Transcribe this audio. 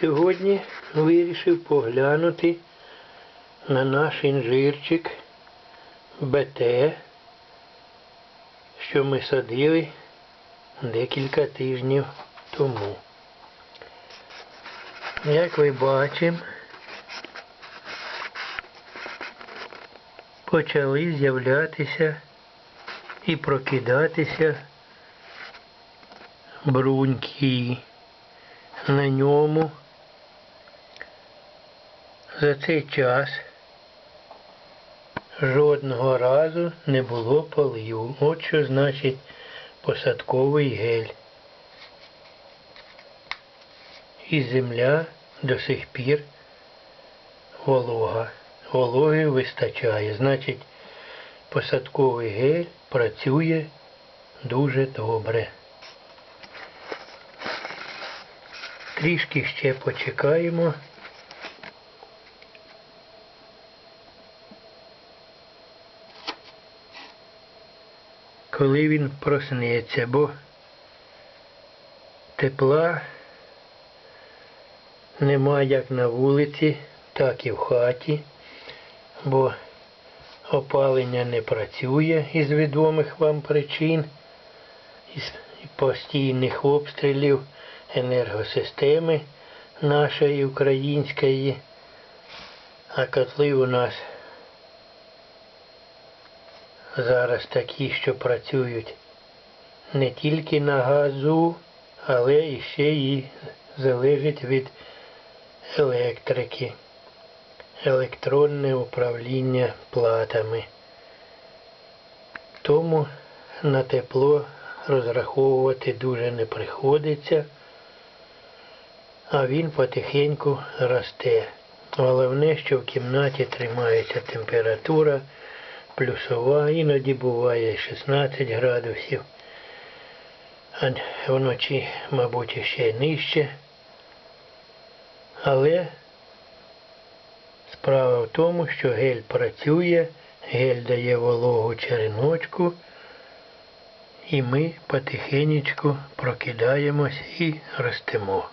Сьогодні вирішив поглянути на наш інжирчик БТ, що ми садили декілька тижнів тому. Як ви бачимо, почали з'являтися і прокидатися бруньки на ньому. За цей час жодного разу не було поливу. От що значить посадковий гель. І земля до сих пір волога. Вологи вистачає. Значить, посадковий гель працює дуже добре. Трішки ще почекаємо. Коли він проснеться, бо тепла нема як на вулиці, так і в хаті, бо опалення не працює із відомих вам причин, із постійних обстрілів енергосистеми нашої української, а котли у нас зараз такі, що працюють не тільки на газу, але і ще і залежить від електрики, електронне управління платами. Тому на тепло розраховувати дуже не приходиться, а він потихеньку росте. Головне, що в кімнаті тримається температура плюсова, іноді буває 16 градусів, а вночі, мабуть, ще нижче. Але справа в тому, що гель працює, гель дає вологу череночку, і ми потихенечку прокидаємось і ростемо.